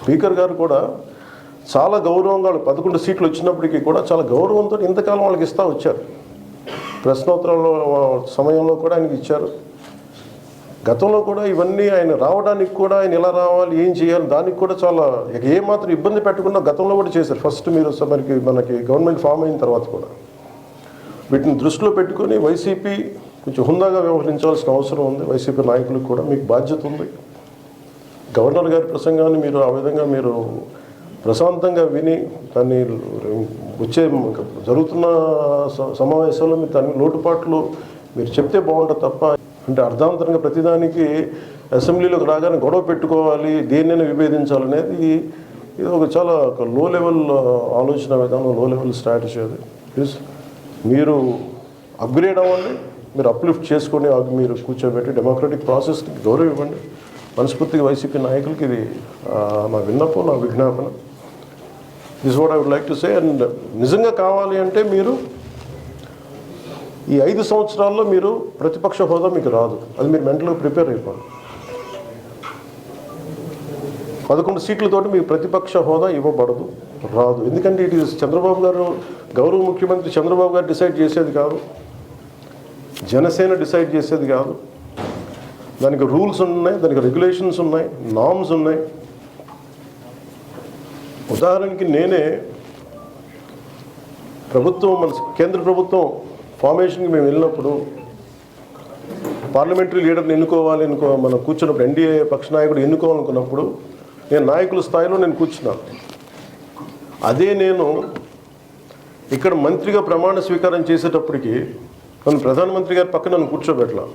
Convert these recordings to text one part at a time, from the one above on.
Speaker గారు కూడా చాలా గౌరవంగా వాళ్ళు పదకొండు సీట్లు వచ్చినప్పటికీ కూడా చాలా గౌరవంతో ఇంతకాలం వాళ్ళకి ఇస్తూ వచ్చారు. ప్రశ్నోత్తరాల సమయంలో కూడా ఆయనకి ఇచ్చారు. గతంలో కూడా ఇవన్నీ ఆయన రావడానికి కూడా ఆయన ఎలా రావాలి ఏం చేయాలి దానికి కూడా చాలా ఏమాత్రం ఇబ్బంది పెట్టకుండా గతంలో కూడా చేశారు. ఫస్ట్ మీరు మనకి మనకి గవర్నమెంట్ ఫామ్ అయిన తర్వాత కూడా. వీటిని దృష్టిలో పెట్టుకొని వైసీపీ కొంచెం హుందాగా వ్యవహరించాల్సిన అవసరం ఉంది. వైసీపీ నాయకులకు కూడా మీకు బాధ్యత ఉంది. గవర్నర్ గారి ప్రసంగాన్ని మీరు ఆ విధంగా మీరు ప్రశాంతంగా విని దాన్ని వచ్చే జరుగుతున్న స- మీరు దాని లోటుపాట్లు మీరు చెప్తే బాగుంటుంది తప్ప అంటే అర్థాంతరంగా ప్రతిదానికి అసెంబ్లీలోకి రాగానే గొడవ పెట్టుకోవాలి దేన్నైనా విభేదించాలనేది ఇది ఒక చాలా ఒక లో లెవెల్ ఆలోచన విధానం లో లెవెల్ స్ట్రాటజీ అది. ప్లీజ్ మీరు అప్గ్రేడ్ అవ్వండి మీరు అప్లిఫ్ట్ చేసుకొని ఆ- మీరు కూర్చోబెట్టి డెమోక్రటిక్ ప్రాసెస్కి గౌరవం ఇవ్వండి. మనస్ఫూర్తిగా వైసీపీ నాయకులకి ఇది నా విన్నపం నా విజ్ఞాపన. This what I would like to say and నిజంగా కావాలి అంటే మీరు ఈ ఐదు సంవత్సరాల్లో మీరు ప్రతిపక్ష హోదా మీకు రాదు. అది మీరు మెంటల్గా ప్రిపేర్ అయిపోండి పదకొండు సీట్లతోటి మీకు ప్రతిపక్ష హోదా ఇవ్వబడదు రాదు. ఎందుకంటే ఇట్ ఈస్ చంద్రబాబు గారు గౌరవ ముఖ్యమంత్రి చంద్రబాబు గారు డిసైడ్ చేసేది కాదు. జనసేన డిసైడ్ చేసేది కాదు. దానికి రూల్స్ ఉన్నాయి దానికి రెగ్యులేషన్స్ ఉన్నాయి నామ్స్ ఉన్నాయి. ఉదాహరణకి నేనే ప్రభుత్వం మన కేంద్ర ప్రభుత్వం ఫార్మేషన్కి మేము వెళ్ళినప్పుడు పార్లమెంటరీ లీడర్ని ఎన్నుకోవాలి ఎన్నుకో మనం కూర్చున్నప్పుడు ఎన్డీఏ పక్ష నాయకుడు ఎన్నుకోవాలనుకున్నప్పుడు నేను నాయకుల స్థాయిలో నేను కూర్చున్నాను అదే నేను ఇక్కడ మంత్రిగా ప్రమాణ స్వీకారం చేసేటప్పటికి నన్ను ప్రధానమంత్రి గారి పక్కన నన్ను కూర్చోబెట్టాను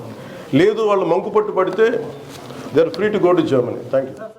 లేదు వాళ్ళు మంకు పట్టు పడితే they are free to go to Germany thank you